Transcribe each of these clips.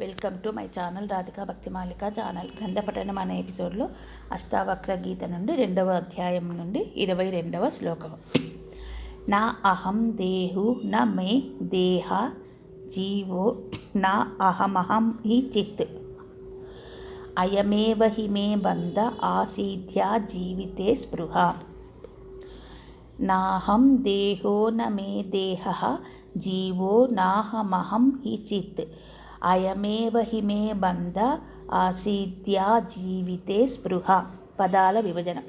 Welcome to my channel Radhika Bhaktimalika channel. గ్రంథపఠనం అనే ఎపిసోడ్లో అష్టావక్ర గీత నుండి రెండవ అధ్యాయం నుండి ఇరవై రెండవ శ్లోకం. నా అహం దేహు న మే దేహ జీవో నా అహమహం హి చిత్. అయమేవ హి మే బంధ ఆసీధ్యా జీవితే స్పృహ. నాహం దేహో న మే దేహ జీవో నాహమహం హి చిత్. అయమేవ హిమే బంధ ఆసీద్యా జీవితే స్పృహ. పదాల విభజన.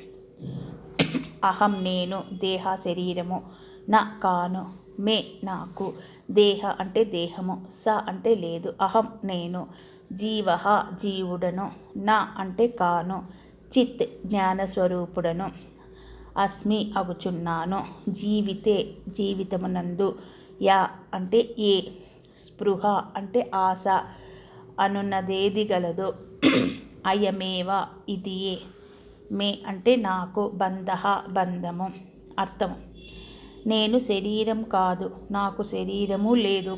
అహం నేను దేహ శరీరము. నా కాను మే నాకు. దేహ అంటే దేహము. స అంటే లేదు. అహం నేను. జీవ జీవుడను. నా అంటే కాను. చిత్ జ్ఞానస్వరూపుడను. అస్మి అగుచున్నాను. జీవితే జీవితమునందు. యా అంటే ఏ. స్పృహ అంటే ఆశ అనున్నదేది గలదో అయమేవ ఇదియే. మే అంటే నాకు బంధ బంధము అర్థం నేను శరీరం కాదు నాకు శరీరము లేదు.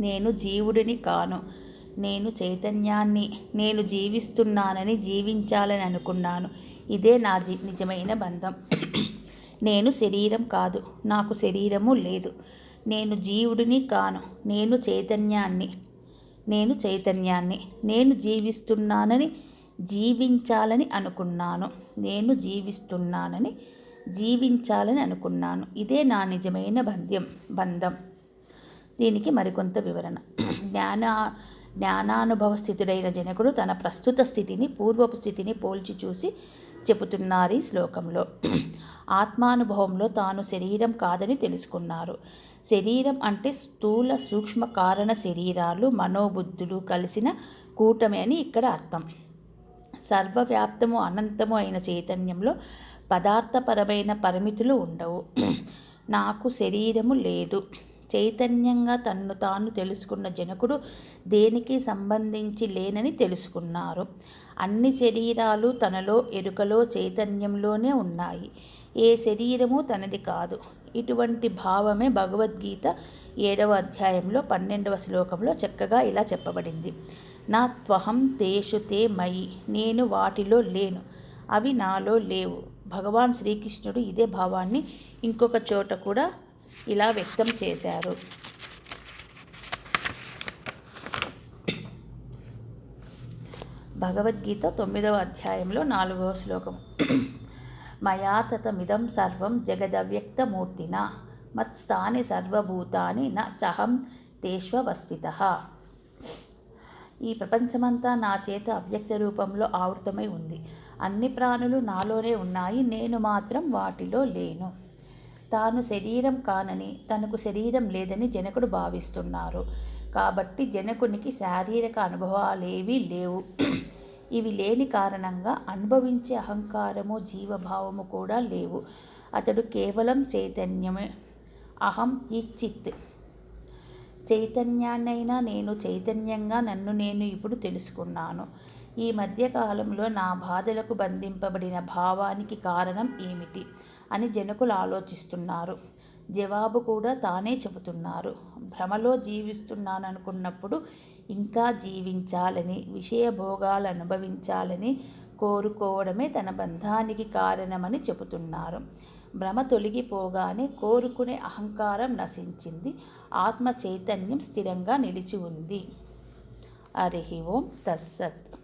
నేను జీవుడిని కాను నేను చైతన్యాన్ని నేను జీవిస్తున్నానని జీవించాలని అనుకున్నాను. ఇదే నా జీ నిజమైన బంధం. నేను శరీరం కాదు నాకు శరీరము లేదు. నేను జీవుడిని కాను నేను చైతన్యాన్ని నేను చైతన్యాన్ని నేను జీవిస్తున్నానని జీవించాలని అనుకున్నాను నేను జీవిస్తున్నానని జీవించాలని అనుకున్నాను. ఇదే నా నిజమైన బంధ్యం బంధం. దీనికి మరికొంత వివరణ. జ్ఞాన జ్ఞానానుభవ స్థితుడైన జనకుడు తన ప్రస్తుత స్థితిని పూర్వపు స్థితిని పోల్చి చూసి చెబుతున్నారు ఈ శ్లోకంలో. ఆత్మానుభవంలో తాను శరీరం కాదని తెలుసుకున్నారు. శరీరం అంటే స్థూల సూక్ష్మ కారణ శరీరాలు మనోబుద్ధులు కలిసిన కూటమి అని ఇక్కడ అర్థం. సర్వవ్యాప్తము అనంతము అయిన చైతన్యంలో పదార్థపరమైన పరిమితులు ఉండవు. నాకు శరీరము లేదు. చైతన్యంగా తన్ను తాను తెలుసుకున్న జనకుడు దేనికి సంబంధించి లేనని తెలుసుకున్నారు. అన్ని శరీరాలు తనలో ఎరుకలో చైతన్యంలోనే ఉన్నాయి. ఏ శరీరము తనది కాదు. ఇటువంటి భావమే భగవద్గీత ఏడవ అధ్యాయంలో పన్నెండవ శ్లోకంలో చక్కగా ఇలా చెప్పబడింది. నా త్వహం తేషు తే మయి నేను వాటిలో లేను అవి నాలో లేవు. భగవాన్ శ్రీకృష్ణుడు ఇదే భావాన్ని ఇంకొక చోట కూడా ఇలా వ్యక్తం చేశారు. భగవద్గీత తొమ్మిదవ అధ్యాయంలో నాలుగవ శ్లోకం. మయా తతమిదం సర్వం జగదవ్యక్తమూర్తిన మత్స్థాని సర్వభూతాని న చహం తేష్వస్థిత ఈ ప్రపంచమంతా నా చేత అవ్యక్త రూపంలో ఆవృతమై ఉంది. అన్ని ప్రాణులు నాలోనే ఉన్నాయి. నేను మాత్రం వాటిలో లేను. తాను శరీరం కానని తనకు శరీరం లేదని జనకుడు భావిస్తున్నారు. కాబట్టి జనకునికి శారీరక అనుభవాలేవీ లేవు. ఇవి లేని కారణంగా అనుభవించే అహంకారము జీవభావము కూడా లేవు. అతడు కేవలం చైతన్యమే. అహం ఈ చిత్ చైతన్యాన్నైనా నేను చైతన్యంగా నన్ను నేను ఇప్పుడు తెలుసుకున్నాను. ఈ మధ్యకాలంలో నా బాధలకు బంధింపబడిన భావానికి కారణం ఏమిటి? అని జనకులు ఆలోచిస్తున్నారు. జవాబు కూడా తానే చెబుతున్నారు. భ్రమలో జీవిస్తున్నాననుకున్నప్పుడు ఇంకా జీవించాలని విషయ భోగాలు అనుభవించాలని కోరుకోవడమే తన బంధానికి కారణమని చెబుతున్నారు. భ్రమ తొలగిపోగానే కోరుకునే అహంకారం నశించింది. ఆత్మ చైతన్యం స్థిరంగా నిలిచి ఉంది. హరి ఓం తస్సత్